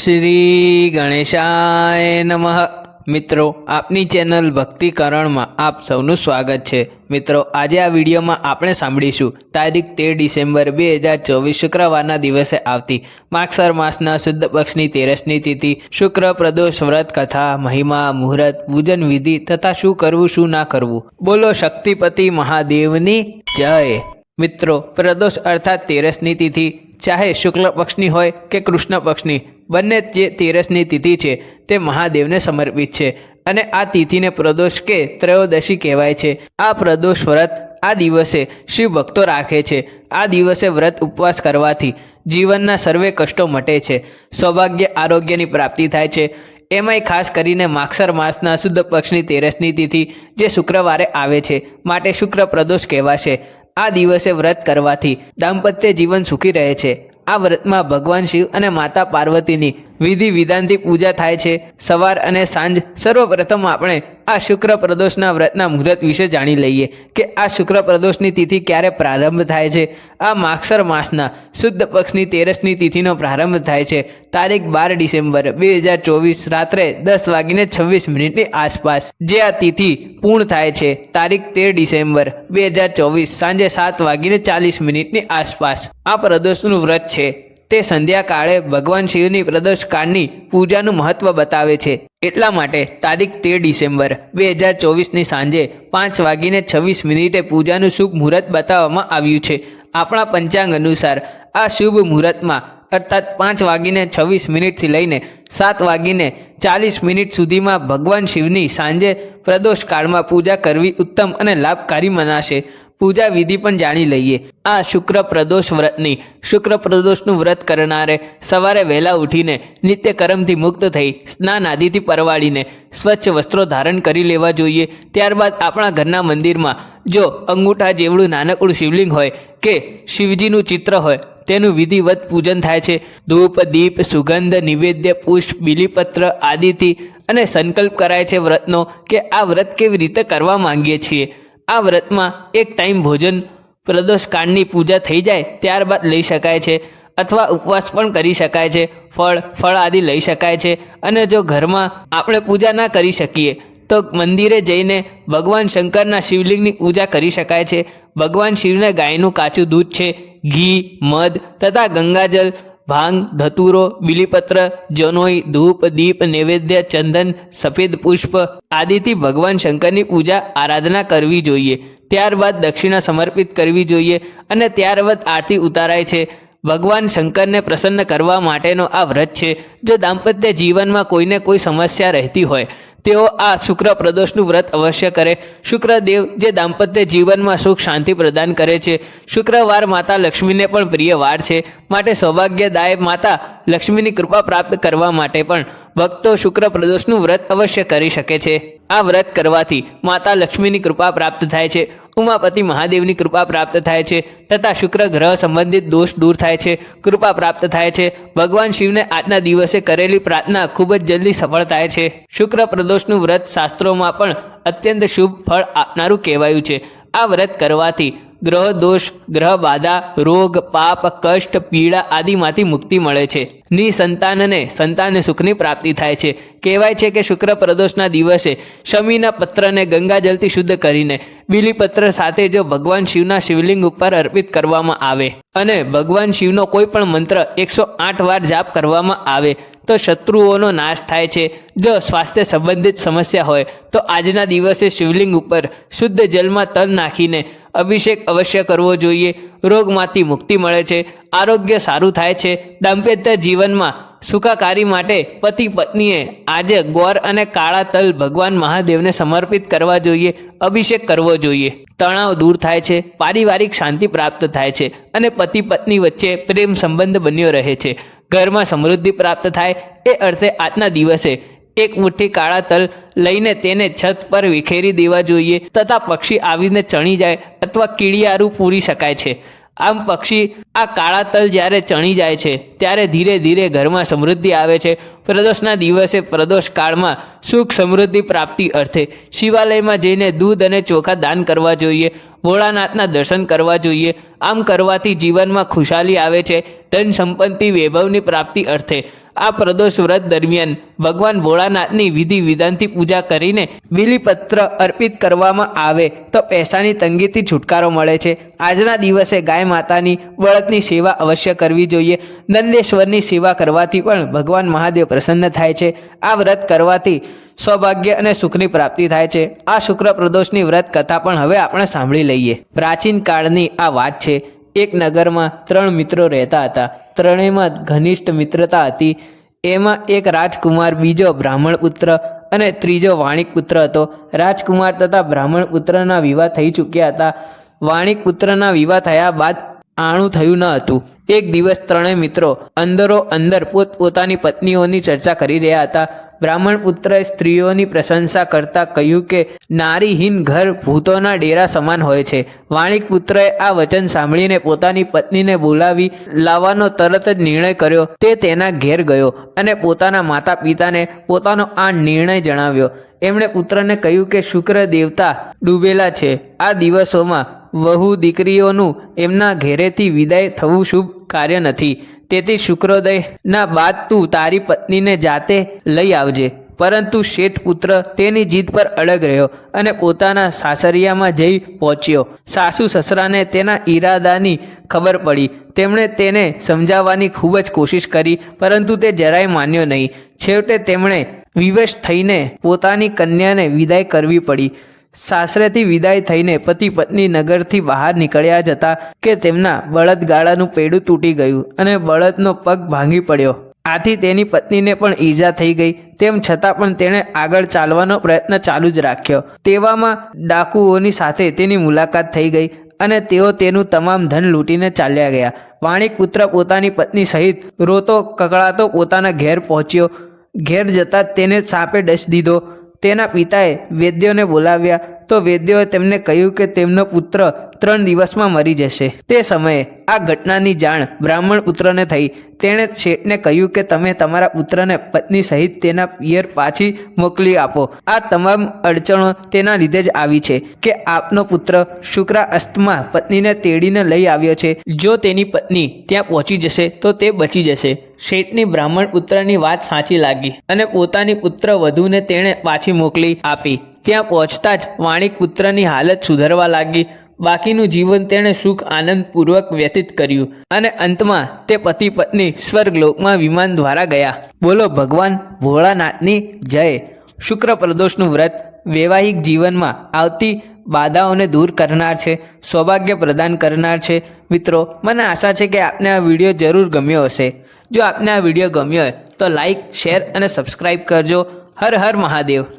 શ્રી ગણેશાય નમઃ. મિત્રો, આપની ચેનલ ભક્તિકરણમાં આપ સૌનું સ્વાગત છે. મિત્રો, આજે આ વિડીયોમાં આપણે સાંભળીશું તારીખ તેર ડિસેમ્બર બે હજાર ચોવીસ શુક્રવારના દિવસે આવતી માગસર માસના શુદ્ધ પક્ષની તેરસની તિથિ, શુક્ર પ્રદોષ વ્રત કથા, મહિમા, મુહૂર્ત, પૂજન વિધિ તથા શું કરવું, શું ના કરવું. બોલો શક્તિપતિ મહાદેવની જય. મિત્રો, પ્રદોષ અર્થાત તેરસની તિથિ, ચાહે શુક્લ પક્ષની હોય કે કૃષ્ણ પક્ષની બંને જે તેરસની તિથિ છે, તે મહાદેવને સમર્પિત છે. અને આ તિથિને પ્રદોષ કે ત્રયોદશી કહેવાય છે. આ પ્રદોષ વ્રત આ દિવસે શિવ ભક્તો રાખે છે. આ દિવસે વ્રત ઉપવાસ કરવાથી જીવનના સર્વે કષ્ટો મટે છે. સૌભાગ્ય આરોગ્યની પ્રાપ્તિ થાય છે. એમાંય ખાસ કરીને માગસર માસના શુદ્ધ પક્ષની તેરસની તિથિ જે શુક્રવારે આવે છે, માટે શુક્ર પ્રદોષ કહેવાશે. આ દિવસે વ્રત કરવાથી દાંપત્ય જીવન સુખી રહે છે. આ વ્રતમાં ભગવાન શિવ અને માતા પાર્વતીની વિધિ વિધાનથી પૂજા થાય છે. સવાર અને સાંજ સર્વપ્રથમ આપણે આ શુક્ર પ્રદોષના વ્રતના મુહૂર્ત વિશે જાણી લઈએ કે આ શુક્ર પ્રદોષની તિથિ ક્યારે પ્રારંભ થાય છે. આ માક્ષર માસના શુદ્ધ પક્ષની તેરસની તિથિનો પ્રારંભ થાય છે. તારીખ બાર ડિસેમ્બર બે હજાર ચોવીસ રાત્રે દસ વાગીને છવ્વીસ મિનિટની આસપાસ જે આ તિથિ પૂર્ણ થાય છે. તારીખ તેર ડિસેમ્બર બે હજાર ચોવીસ સાંજે સાત વાગીને ચાલીસ મિનિટની આસપાસ આ પ્રદોષનું વ્રત છે. તે સંધ્યાકાળે ભગવાન શિવની પ્રદોષકાળની પૂજાનું મહત્વ બતાવે છે. એટલા માટે તારીખ તેર ડિસેમ્બર બે હજાર ચોવીસની સાંજે પાંચ વાગીને છવ્વીસ મિનિટે પૂજાનું શુભ મુહૂર્ત બતાવવામાં આવ્યું છે. આપણા પંચાંગ અનુસાર આ શુભ મુહૂર્તમાં અર્થાત પાંચ વાગીને છવ્વીસ મિનિટથી લઈને સાત વાગીને ચાલીસ મિનિટ સુધીમાં ભગવાન શિવની સાંજે પ્રદોષ કાળમાં પૂજા કરવી ઉત્તમ અને લાભકારી મનાશે. પૂજા વિધિ પણ જાણી લઈએ. આ શુક્ર પ્રદોષ વ્રતની શુક્ર પ્રદોષનું વ્રત કરનારે સવારે વહેલા ઉઠીને નિત્ય કર્મથી મુક્ત થઈ સ્નાન આદિથી પરવાડીને સ્વચ્છ વસ્ત્રો ધારણ કરી લેવા જોઈએ. ત્યારબાદ આપણા ઘરના મંદિરમાં જો અંગૂઠા જેવડું નાનકડું શિવલિંગ હોય કે શિવજીનું ચિત્ર હોય, તેનું વિધિવત પૂજન થાય છે. ધૂપ, દીપ, સુગંધ, નિવેદ્ય, પુષ્પ, બિલીપત્ર આદિથી અને સંકલ્પ કરાય છે વ્રતનો કે આ વ્રત કેવી રીતે કરવા માંગીએ છીએ. આ વ્રતમાં એક ટાઈમ ભોજન પ્રદોષ કાળની પૂજા થઈ જાય ત્યારબાદ લઈ શકાય છે અથવા ઉપવાસ પણ કરી શકાય છે. ફળ ફળ આદિ લઈ શકાય છે. અને જો ઘરમાં આપણે પૂજા ના કરી શકીએ, તો મંદિરે જઈને ભગવાન શંકરના શિવલિંગની પૂજા કરી શકાય છે. ભગવાન શિવને ગાયનું કાચું દૂધ છે. ઘી, મધ તથા ગંગાજલ ભાંગ, ધતુરો, બિલીપત્ર, જનોઈ, ધૂપ, દીપ, નૈવેદ્ય, ચંદન, સફેદ પુષ્પ આદિથી ભગવાન શંકરની પૂજા, આરાધના કરવી જોઈએ. ત્યારબાદ દક્ષિણા સમર્પિત કરવી જોઈએ અને ત્યારબાદ આરતી ઉતારાય છે. ભગવાન શંકરને પ્રસન્ન કરવા માટેનો આ વ્રત છે. જો દાંપત્ય જીવનમાં કોઈને કોઈ સમસ્યા રહેતી હોય તેઓ આ શુક્ર પ્રદોષનું વ્રત અવશ્ય કરે. શુક્રદેવ જે દાંપત્ય જીવનમાં સુખ શાંતિ પ્રદાન કરે છે. શુક્રવાર માતા લક્ષ્મીને પણ પ્રિય વાર છે. માટે સૌભાગ્યદાય માતા લક્ષ્મીની કૃપા પ્રાપ્ત કરવા માટે પણ ભક્તો શુક્ર પ્રદોષનું વ્રત અવશ્ય કરી શકે છે. આ વ્રત કરવાથી માતા લક્ષ્મીની કૃપા પ્રાપ્ત થાય છે, ઉમાપતિ મહાદેવની કૃપા પ્રાપ્ત થાય છે, તથા શુક્ર ગ્રહ સંબંધિત દોષ દૂર થાય છે, કૃપા પ્રાપ્ત થાય છે. ભગવાન શિવને આજના દિવસે કરેલી પ્રાર્થના ખૂબ જ જલ્દી સફળ થાય છે. શુક્ર પ્રદોષનું વ્રત શાસ્ત્રોમાં પણ અત્યંત શુભ ફળ આપનારું કહેવાયું છે. આ વ્રત કરવાથી ગ્રહ દોષ, ગ્રહ બાધા, રોગ, પાપ, કષ્ટ, પીડા આદિમાંથી મુક્તિ મળે છે. નિસંતાનને સંતાન સુખની પ્રાપ્તિ થાય છે. કહેવાય છે કે શુક્ર પ્રદોષના દિવસે શમીના પત્રને ગંગાજલથી શુદ્ધ કરીને બિલીપત્ર સાથે જો ભગવાન શિવના શિવલિંગ ઉપર અર્પિત કરવામાં આવે અને ભગવાન શિવનો કોઈ પણ મંત્ર એકસો આઠ વાર જાપ કરવામાં આવે, તો શત્રુઓનો નાશ થાય છે. જો સ્વાસ્થ્ય સંબંધિત સમસ્યા હોય, તો આજના દિવસે શિવલિંગ ઉપર શુદ્ધ જલમાં તલ નાખીને અભિષેક અવશ્ય કરવો જોઈએ. રોગમાંથી મુક્તિ મળે છે. આરોગ્ય સારું થાય છે. દાંપત્ય જીવનમાં સુખાકારી માટે પતિ પત્નીએ આજે ગોર અને કાળા તલ ભગવાન મહાદેવને સમર્પિત કરવા જોઈએ. અભિષેક કરવો જોઈએ. તણાવ દૂર થાય છે. પારિવારિક શાંતિ પ્રાપ્ત થાય છે અને પતિ પત્ની વચ્ચે પ્રેમ સંબંધ બન્યો રહે છે. ઘરમાં સમૃદ્ધિ પ્રાપ્ત થાય. એ અર્થે આજના દિવસે એક મુઠ્ઠી કાળા તલ લઈને તેને છત પર વિખેરી દેવા જોઈએ તથા પક્ષી આવીને ચણી જાય અથવા કીડિયારું પૂરી શકાય છે. આમ પક્ષી આ કાળા તલ જ્યારે ચણી જાય છે, ત્યારે ધીરે ધીરે ઘરમાં સમૃદ્ધિ આવે છે. પ્રદોષના દિવસે પ્રદોષ કાળમાં સુખ સમૃદ્ધિ પ્રાપ્તિ અર્થે શિવાલયમાં જઈને દૂધ અને ચોખા દાન કરવા જોઈએ, ભોળાનાથના દર્શન કરવા જોઈએ. આમ કરવાથી જીવનમાં ખુશાલી આવે છે ધન સંપત્તિ વૈભવની પ્રાપ્તિ અર્થે આ પ્રદોષ વ્રત દરમિયાન ભગવાન ભોળાનાથની વિધિ વિધાનથી પૂજા કરીને બિલીપત્ર અર્પિત કરવામાં આવે તો પૈસાની તંગીથી છુટકારો મળે છે. આજના દિવસે ગાય માતાની બળદની સેવા અવશ્ય કરવી જોઈએ. નંદેશ્વરની સેવા કરવાથી પણ ભગવાન મહાદેવ પ્રસન્ન થાય છે. આ વ્રત કરવાથી સૌભાગ્ય અને સુખની પ્રાપ્તિ થાય છે. આ શુક્ર પ્રદોષની વ્રત કથા પણ હવે આપણે સાંભળી લઈએ. પ્રાચીન કાળની આ વાત છે. એક નગરમાં ત્રણ મિત્રો રહેતા હતા. ત્રણેયમાં ઘનિષ્ઠ મિત્રતા હતી. એમાં એક રાજકુમાર, બીજો બ્રાહ્મણ પુત્ર અને ત્રીજો વાણિક પુત્ર હતો. રાજકુમાર તથા બ્રાહ્મણ પુત્રના વિવાહ થઈ ચૂક્યા હતા. વાણિક પુત્રના વિવાહ થયા બાદ આણું થયું ન હતું. એક દિવસ ત્રણેય મિત્રો અંદરો અંદર પોતપોતાની પત્નીઓની ચર્ચા કરી રહ્યા હતા. બ્રાહ્મણ પુત્રએ સ્ત્રીઓની પ્રશંસા કરતા કહ્યું કે, નારીહીન ઘર ભૂતોના ડેરા સમાન હોય છે. વાણિક પુત્રએ આ વચન સાંભળીને પોતાની પત્નીને બોલાવી લાવવાનો તરત જ નિર્ણય કર્યો. તે તેના ઘેર ગયો અને પોતાના માતા પિતાને પોતાનો આ નિર્ણય જણાવ્યો. એમણે પુત્રને કહ્યું કે, શુક્ર દેવતા ડૂબેલા છે. આ દિવસોમાં વહુ દીકરીઓનું એમના ઘેરેથી વિદાય થવું શુભ કાર્ય નથી. તેથી શુક્રોદયના બાદ તું તારી પત્નીને જાતે લઈ આવજે. પરંતુ શેઠ પુત્ર તેની જીદ પર અડગ રહ્યો અને પોતાના સાસરિયામાં જઈ પહોંચ્યો. સાસુ સસરાને તેના ઈરાદાની ખબર પડી. તેમણે તેને સમજાવવાની ખૂબ જ કોશિશ કરી, પરંતુ તે જરાય માન્યો નહીં. છેવટે તેમણે વિવશ થઈને પોતાની કન્યાને વિદાય કરવી પડી. સાસરેથી વિદાય થઈને પતિ પત્ની નગરથી બહાર નીકળ્યા જતા કે તેમના બળદગાડાનું પેડું તૂટી ગયું અને બળદનો પગ ભાંગી પડ્યો. આથી તેની પત્નીને પણ ઈજા થઈ ગઈ. તેમ છતાં પણ તેણે આગળ ચાલવાનો પ્રયત્ન ચાલુ જ રાખ્યો. તેવામાં ડાકુઓની સાથે તેની મુલાકાત થઈ ગઈ અને તેઓ તેનું તમામ ધન લૂંટીને ચાલ્યા ગયા. વાણિક પુત્ર પોતાની પત્ની સહિત રોતો કકળાતો પોતાના ઘેર પહોંચ્યો. ઘેર જતાં તેને સાપે ડસ દીધો. તેના પિતાએ વૈદ્યોને બોલાવ્યા. તો વૈદ્યોએ તેમને કહ્યું કે તેમનો પુત્ર ત્રણ દિવસમાં મરી જશે. તે સમયે આ ઘટનાની જાણ બ્રાહ્મણ પુત્રને થઈ. તેણે શેઠને કહ્યું કે તમે તમારા પુત્રને પત્ની સહિત તેના પિયર પાછી મોકલી આપો. આ તમામ અડચણો તેના લીધે જ આવી છે કે આપનો પુત્ર શુક્રા અસ્તમાં પત્નીને તેડીને લઈ આવ્યો છે. જો તેની પત્ની ત્યાં પહોંચી જશે તો તે બચી જશે. શેઠની બ્રાહ્મણ પુત્રની વાત સાચી લાગી અને પોતાની પુત્ર વધુને તેણે પાછી મોકલી આપી. ત્યાં પહોંચતા જ વાણિક પુત્રની હાલત સુધરવા લાગી. બાકીનું જીવન તેણે સુખ આનંદપૂર્વક વ્યતીત કર્યું અને અંતમાં તે પતિ પત્ની સ્વર્ગલોકમાં વિમાન દ્વારા ગયા. બોલો, ભગવાન ભોળાનાથની જય. શુક્ર પ્રદોષનું વ્રત વૈવાહિક જીવનમાં આવતી બાધાઓને દૂર કરનાર છે, સૌભાગ્ય પ્રદાન કરનાર છે. મિત્રો, મને આશા છે કે આપને આ વીડિયો જરૂર ગમ્યો હશે. જો આપને આ વીડિયો ગમ્યો હોય તો લાઈક, શેર અને સબસ્ક્રાઈબ કરજો. હર હર મહાદેવ.